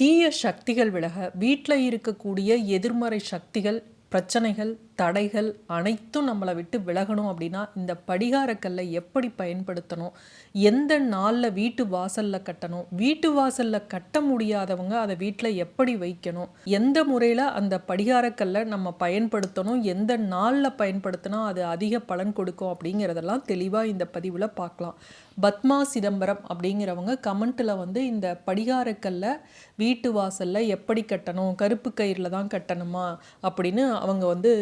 தீய சக்திகள் விலக வீட்டில் இருக்கக்கூடிய எதிர்மறை சக்திகள் பிரச்சனைகள் தடைகள் அனைத்தும் நம்மளை விட்டு விலகணும் அப்படின்னா இந்த படிகாரக்கல்லை எப்படி பயன்படுத்தணும்? எந்த நாளில் வீட்டு வாசலில் கட்டணும்? வீட்டு வாசலில் கட்ட முடியாதவங்க அதை வீட்டில் எப்படி வைக்கணும்? எந்த முறையில் அந்த படிகாரக்கல்லை நம்ம பயன்படுத்தணும்? எந்த நாளில் பயன்படுத்தினா அது அதிக பலன் கொடுக்கும் அப்படிங்கிறதெல்லாம் தெளிவாக இந்த பதிவில் பார்க்கலாம். பத்மா சிதம்பரம் அப்படிங்கிறவங்க கமெண்ட்டில் வந்து இந்த படிகாரக்கல்ல வீட்டு வாசலில் எப்படி கட்டணும் கருப்பு கயிறில் தான் கட்டணுமா அப்படின்னு அவங்க வந்து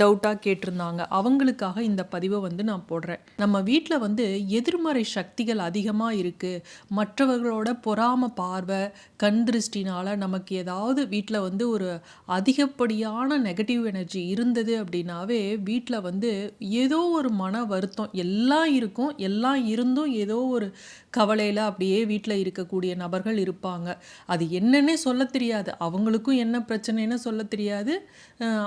டவுட்டாக கேட்டிருந்தாங்க. அவங்களுக்காக இந்த பதிவை வந்து நான் போடுறேன். நம்ம வீட்டில் வந்து எதிர்மறை சக்திகள் அதிகமாக இருக்குது மற்றவர்களோட பொறாம பார்வை கண் திருஷ்டினால் நமக்கு ஏதாவது வீட்டில் வந்து ஒரு அதிகப்படியான நெகட்டிவ் எனர்ஜி இருந்தது அப்படின்னாவே வீட்டில் வந்து ஏதோ ஒரு மன வருத்தம் எல்லாம் இருக்கும் எல்லாம் இருந்தும் ஏதோ ஒரு கவலையில் அப்படியே வீட்டில் இருக்கக்கூடிய நபர்கள் இருப்பாங்க. அது என்னன்னே சொல்ல தெரியாது. அவங்களுக்கும் என்ன பிரச்சனைன்னு சொல்ல தெரியாது.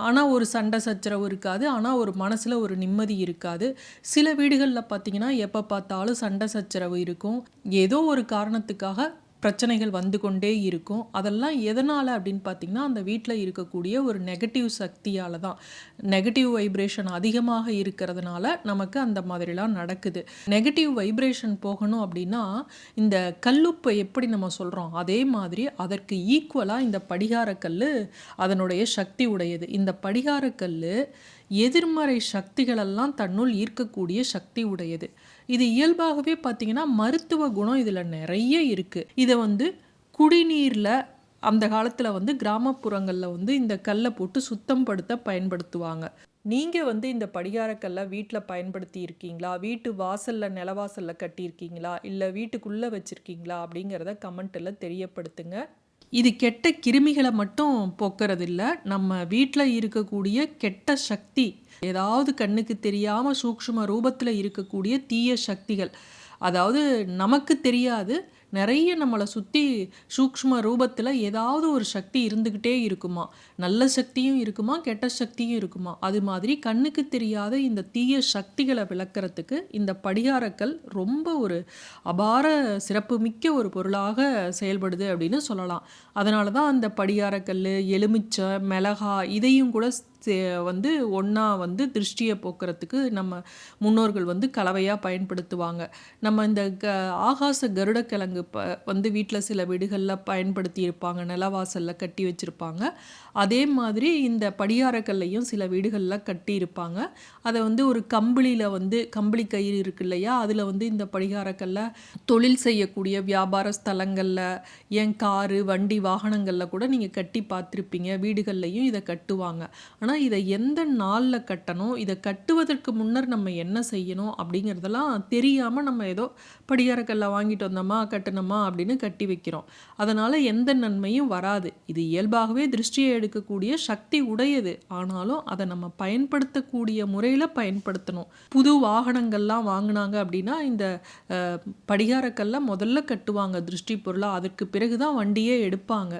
ஆனால் ஒரு சண்டை சச்சரவு இருக்காது. ஆனால் ஒரு மனசில் ஒரு நிம்மதி இருக்காது. சில வீடுகளில் பார்த்தீங்கன்னா எப்போ பார்த்தாலும் சண்டை சச்சரவு இருக்கும். ஏதோ ஒரு காரணத்துக்காக பிரச்சனைகள் வந்து கொண்டே இருக்கும். அதெல்லாம் எதனால் அப்படின்னு பார்த்தீங்கன்னா அந்த வீட்டில் இருக்கக்கூடிய ஒரு நெகட்டிவ் சக்தியால் தான். நெகட்டிவ் வைப்ரேஷன் அதிகமாக இருக்கிறதுனால நமக்கு அந்த மாதிரிலாம் நடக்குது. நெகட்டிவ் வைப்ரேஷன் போகணும் அப்படின்னா இந்த கல்லுப்பை எப்படி நம்ம சொல்கிறோம் அதே மாதிரி அதற்கு ஈக்குவலாக இந்த படிகாரக்கல் அதனுடைய சக்தி உடையது. இந்த படிகாரக்கல் எதிர்மறை சக்திகளெல்லாம் தன்னுள் ஈர்க்கக்கூடிய சக்தி உடையது. இது இயல்பாகவே பார்த்தீங்கன்னா மருத்துவ குணம் இதில் நிறைய இருக்குது இதை வந்து குடிநீரில் அந்த காலத்தில் வந்து கிராமப்புறங்களில் வந்து இந்த கல்லை போட்டு சுத்தம் படுத்த பயன்படுத்துவாங்க. நீங்கள் வந்து இந்த படிகாரக்கல்லை வீட்டில் பயன்படுத்தி இருக்கீங்களா? வீட்டு வாசலில் நிலவாசலில் கட்டியிருக்கீங்களா? இல்லை வீட்டுக்குள்ளே வச்சுருக்கீங்களா? அப்படிங்கிறத கமெண்ட்டில் தெரியப்படுத்துங்க. இது கெட்ட கிருமிகளை மட்டும் போக்குறதில்ல. நம்ம வீட்டில் இருக்கக்கூடிய கெட்ட சக்தி ஏதாவது கண்ணுக்கு தெரியாமல் சூக்ஷ்ம ரூபத்தில் இருக்கக்கூடிய தீய சக்திகள் அதாவது நமக்கு தெரியாது நிறைய நம்மளை சுற்றி சூக்ஷ்ம ரூபத்தில் ஏதாவது ஒரு சக்தி இருந்துக்கிட்டே இருக்குமா? நல்ல சக்தியும் இருக்குமா? கெட்ட சக்தியும் இருக்குமா? அது மாதிரி கண்ணுக்கு தெரியாத இந்த தீய சக்திகளை விளக்குறதுக்கு இந்த படிகாரக்கல் ரொம்ப ஒரு அபார சிறப்புமிக்க ஒரு பொருளாக செயல்படுது அப்படின்னு சொல்லலாம். அதனால தான் அந்த படிகாரக்கல் எலுமிச்சை மிளகா இதையும் கூட வந்து ஒன்றா வந்து திருஷ்டியை போக்குறதுக்கு நம்ம முன்னோர்கள் வந்து கலவையாக பயன்படுத்துவாங்க. நம்ம இந்த க ஆகாச கருடக்கிழங்கு ப வந்து வீட்டில் சில வீடுகளில் பயன்படுத்தி இருப்பாங்க நிலவாசலில் கட்டி வச்சுருப்பாங்க. அதே மாதிரி இந்த படியாரக்கல்லையும் சில வீடுகளில் கட்டி இருப்பாங்க அதை வந்து ஒரு கம்பளியில் வந்து கம்பளி கயிறு இருக்கு இல்லையா? அதில் வந்து இந்த படிகாரக்கல்ல தொழில் செய்யக்கூடிய வியாபார ஸ்தலங்களில் ஏன் காரு வண்டி வாகனங்களில் கூட நீங்கள் கட்டி பார்த்துருப்பீங்க. வீடுகள்லையும் இதை கட்டுவாங்க. ஆனால் இதை எந்த நாளில் கட்டணும் இதை கட்டுவதற்கு முன்னர் நம்ம என்ன செய்யணும் அப்படிங்கிறதெல்லாம் தெரியாமல் நம்ம ஏதோ படிகாரக்கல்ல வாங்கிட்டு வந்தோமா கட்டணுமா அப்படின்னு கட்டி வைக்கிறோம். அதனால் எந்த நன்மையும் வராது. இது இயல்பாகவே திருஷ்டியை எடுக்கக்கூடிய சக்தி உடையது. ஆனாலும் அதை நம்ம பயன்படுத்தக்கூடிய முறையில் பயன்படுத்தணும். புது வாகனங்கள்லாம் வாங்கினாங்க அப்படின்னா இந்த படிகாரக்கல்ல முதல்ல கட்டுவாங்க திருஷ்டி பொருளாக அதற்கு பிறகு தான் வண்டியே எடுப்பாங்க.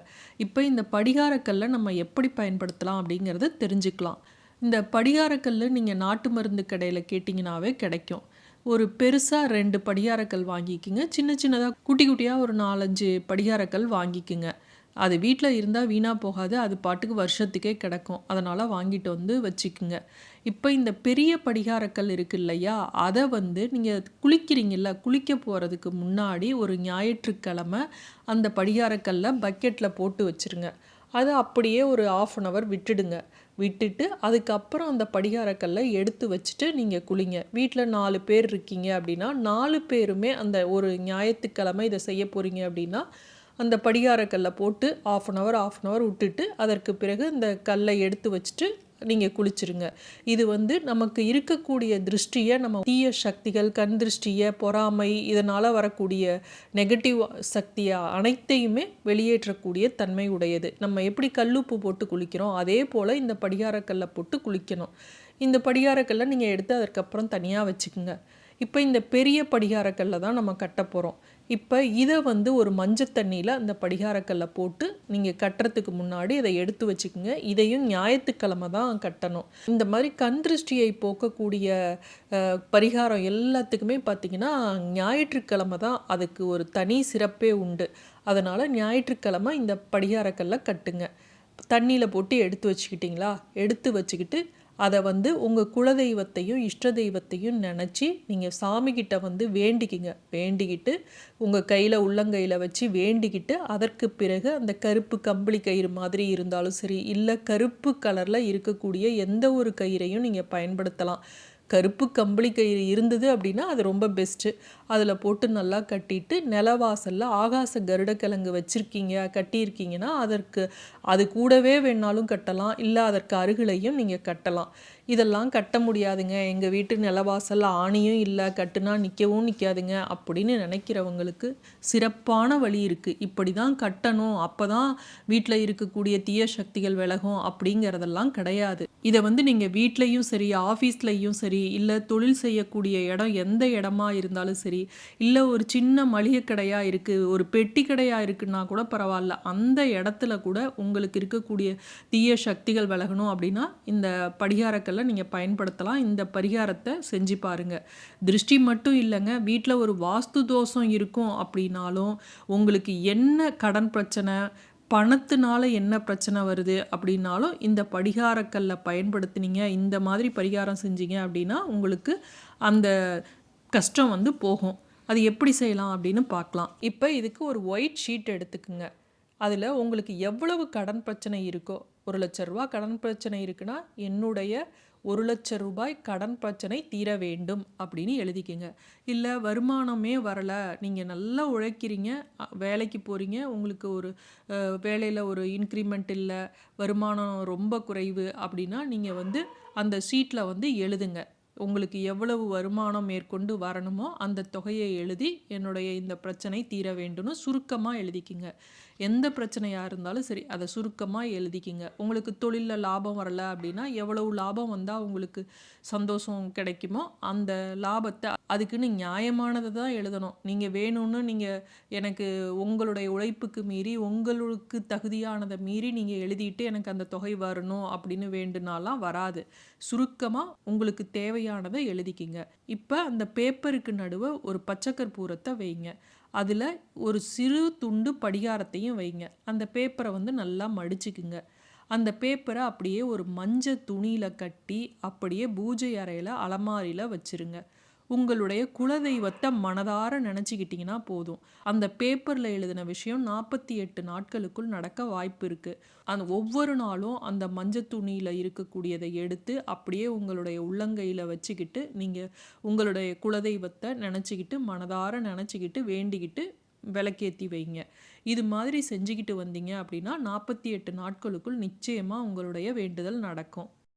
இப்போ இந்த படிகாரக்கல்லை நம்ம எப்படி பயன்படுத்தலாம் அப்படிங்கிறத செஞ்சுக்கலாம் இந்த படியாரக்கல் நீங்கள் நாட்டு மருந்து கடையில் கேட்டிங்கனாவே கிடைக்கும். ஒரு பெருசாக ரெண்டு படியாரக்கல் வாங்கிக்கிங்க. சின்ன சின்னதாக குட்டி குட்டியாக ஒரு நாலஞ்சு படியாரக்கல் வாங்கிக்கோங்க. அது வீட்டில் இருந்தால் வீணாக போகாது. அது பாட்டுக்கு வருஷத்துக்கே கிடக்கும். அதனால் வாங்கிட்டு வந்து வச்சுக்குங்க. இப்போ இந்த பெரிய படிகாரக்கல் இருக்கு இல்லையா? அதை வந்து நீங்கள் குளிக்கிறீங்கல்ல குளிக்க போகிறதுக்கு முன்னாடி ஒரு ஞாயிற்றுக்கிழமை அந்த படிகாரக்கல்லை பக்கெட்டில் போட்டு வச்சுருங்க. அதை அப்படியே ஒரு ஆஃப் அன் ஹவர் விட்டுடுங்க. விட்டுட்டு அதுக்கப்புறம் அந்த படிகாரக்கல்லை எடுத்து வச்சுட்டு நீங்கள் குளிங்க. வீட்டில் நாலு பேர் இருக்கீங்க அப்படின்னா நாலு பேருமே அந்த ஒரு ஞாயிற்றுக்கிழமை இதை செய்ய போகிறீங்க அப்படின்னா அந்த படிகாரக்கல்லை போட்டு half an hour half an hour விட்டுட்டு அதற்கு பிறகு இந்த கல்லை எடுத்து வச்சுட்டு நீங்கள் குளிச்சிருங்க. இது வந்து நமக்கு இருக்கக்கூடிய திருஷ்டியை நம்ம தீய சக்திகள் கண் திருஷ்டியை பொறாமை இதனால் வரக்கூடிய நெகட்டிவ் சக்தியை அனைத்தையுமே வெளியேற்றக்கூடிய தன்மை உடையது. நம்ம எப்படி கல்லுப்பு போட்டு குளிக்கிறோம் அதே போல் இந்த படிகாரக்கல்லை போட்டு குளிக்கணும். இந்த படிகாரக்கல்லை நீங்கள் எடுத்து அதற்கப்புறம் தனியாக வச்சுக்கோங்க. இப்போ இந்த பெரிய படிகாரக்கல்ல தான் நம்ம கட்ட போகிறோம் இப்போ இதை வந்து ஒரு மஞ்சள் தண்ணியில் அந்த படிகாரக்கல்லை போட்டு நீங்கள் கட்டுறதுக்கு முன்னாடி இதை எடுத்து வச்சுக்கோங்க. இதையும் ஞாயிற்றுக்கிழமை தான் கட்டணும். இந்த மாதிரி கண் திருஷ்டியை போக்கக்கூடிய பரிகாரம் எல்லாத்துக்குமே பார்த்திங்கன்னா ஞாயிற்றுக்கிழமை தான் அதுக்கு ஒரு தனி சிறப்பே உண்டு. அதனால் ஞாயிற்றுக்கிழமை இந்த படிகாரக்கல்லை கட்டுங்க. தண்ணியில் போட்டு எடுத்து வச்சுக்கிட்டிங்களா? எடுத்து வச்சுக்கிட்டு அதை வந்து உங்கள் குலதெய்வத்தையும் இஷ்ட தெய்வத்தையும் நினச்சி நீங்கள் சாமிக்கிட்ட வந்து வேண்டிக்கிங்க. வேண்டிக்கிட்டு உங்கள் கையில் உள்ளங்கையில் வச்சு வேண்டிக்கிட்டு அதற்கு பிறகு அந்த கருப்பு கம்பளி கயிறு மாதிரி இருந்தாலும் சரி இல்லை கருப்பு கலரில் இருக்கக்கூடிய எந்த ஒரு கயிறையும் நீங்கள் பயன்படுத்தலாம். கருப்பு கம்பளி கயிறு இருந்தது அப்படின்னா அது ரொம்ப பெஸ்ட்டு அதில் போட்டு நல்லா கட்டிட்டு நிலவாசலில் ஆகாச கருடக்கிழங்கு வச்சுருக்கீங்க கட்டியிருக்கீங்கன்னா அதற்கு அது கூடவே வேணாலும் கட்டலாம். இல்லை அதற்கு அருகிலையும் நீங்கள் கட்டலாம். இதெல்லாம் கட்ட முடியாதுங்க. எங்கள் வீட்டு நிலவாசல் ஆணியும் இல்லை கட்டுனா நிற்கவும் நிற்காதுங்க அப்படின்னு நினைக்கிறவங்களுக்கு சிறப்பான வழி இருக்குது இப்படி தான் கட்டணும். அப்போ தான் வீட்டில் இருக்கக்கூடிய தீய சக்திகள் விலகும் அப்படிங்கிறதெல்லாம் கிடையாது. இதை வந்து நீங்கள் வீட்லேயும் சரி ஆஃபீஸ்லேயும் சரி இல்லை தொழில் செய்யக்கூடிய இடம் எந்த இடமா இருந்தாலும் சரி இல்லை ஒரு சின்ன மளிகை கடையாக இருக்குது ஒரு பெட்டி கடையாக இருக்குன்னா கூட பரவாயில்ல. அந்த இடத்துல கூட உங்களுக்கு இருக்கக்கூடிய தீய சக்திகள் விலகணும் அப்படின்னா இந்த நாட்களில் நீங்கள் பயன்படுத்தலாம். இந்த பரிகாரத்தை செஞ்சு பாருங்க. திருஷ்டி மட்டும் இல்லைங்க. வீட்டில் ஒரு வாஸ்து தோஷம் இருக்கும் அப்படின்னாலும் உங்களுக்கு என்ன கடன் பிரச்சனை பணத்தினால என்ன பிரச்சனை வருது அப்படின்னாலும் இந்த படிகாரக்கல்லை பயன்படுத்துனீங்க. இந்த மாதிரி பரிகாரம் செஞ்சீங்க அப்படின்னா உங்களுக்கு அந்த கஷ்டம் வந்து போகும். அது எப்படி செய்யலாம் அப்படின்னு பார்க்கலாம். இப்போ இதுக்கு ஒரு ஒயிட் ஷீட் எடுத்துக்குங்க. அதில் உங்களுக்கு எவ்வளவு கடன் பிரச்சனை இருக்கோ ஒரு லட்ச ரூபா கடன் பிரச்சனை இருக்குன்னா என்னுடைய ஒரு லட்ச ரூபாய் கடன் பிரச்சனை தீர வேண்டும் அப்படின்னு எழுதிக்கங்க. இல்லை வருமானமே வரலை நீங்கள் நல்லா உழைக்கிறீங்க வேலைக்கு போகிறீங்க உங்களுக்கு ஒரு வேலையில் ஒரு இன்க்ரிமெண்ட் இல்லை வருமானம் ரொம்ப குறைவு அப்படின்னா நீங்கள் வந்து அந்த ஷீட்டில் வந்து எழுதுங்க. உங்களுக்கு எவ்வளவு வருமானம் மேற்கொண்டு வரணுமோ அந்த தொகையை எழுதி என்னுடைய இந்த பிரச்சனை தீர வேண்டும்னு சுருக்கமாக எழுதிக்கிங்க. எந்த பிரச்சனையாக இருந்தாலும் சரி அதை சுருக்கமாக எழுதிக்கிங்க. உங்களுக்கு தொழிலில் லாபம் வரல அப்படின்னா எவ்வளவு லாபம் வந்தால் உங்களுக்கு சந்தோஷம் கிடைக்குமோ அந்த லாபத்தை அதுக்குன்னு நியாயமானதை தான் எழுதணும். நீங்கள் வேணும்னு நீங்கள் எனக்கு உங்களுடைய உழைப்புக்கு மீறி உங்களுக்கு தகுதியானதை மீறி நீங்கள் எழுதிட்டு எனக்கு அந்த தொகை வரணும் அப்படின்னு வேண்டுனாலாம் வராது. சுருக்கமாக உங்களுக்கு தேவையானதை எழுதிக்கிங்க. இப்போ அந்த பேப்பருக்கு நடுவே ஒரு பச்சைக்கற்பூரத்தை வைங்க. அதில் ஒரு சிறு துண்டு படிகாரத்தையும் வைங்க. அந்த பேப்பரை வந்து நல்லா மடிச்சுக்குங்க. அந்த பேப்பரை அப்படியே ஒரு மஞ்சள் துணியில் கட்டி அப்படியே பூஜை அறையில் அலமாரியில் வச்சிருங்க. உங்களுடைய குலதெய்வத்தை மனதார நினச்சிக்கிட்டிங்கன்னா போதும். அந்த பேப்பரில் எழுதின விஷயம் நாற்பத்தி எட்டு நாட்களுக்குள் நடக்க வாய்ப்பு இருக்குது அந்த ஒவ்வொரு நாளும் அந்த மஞ்சள் துணியில் இருக்கக்கூடியதை எடுத்து அப்படியே உங்களுடைய உள்ளங்கையில் வச்சுக்கிட்டு நீங்கள் உங்களுடைய குலதெய்வத்தை நினச்சிக்கிட்டு மனதார நினச்சிக்கிட்டு வேண்டிக்கிட்டு விளக்கேற்றி வைங்க. இது மாதிரி செஞ்சுக்கிட்டு வந்தீங்க அப்படின்னா நாற்பத்தி எட்டு நாட்களுக்குள் நிச்சயமாக உங்களுடைய வேண்டுதல் நடக்கும்.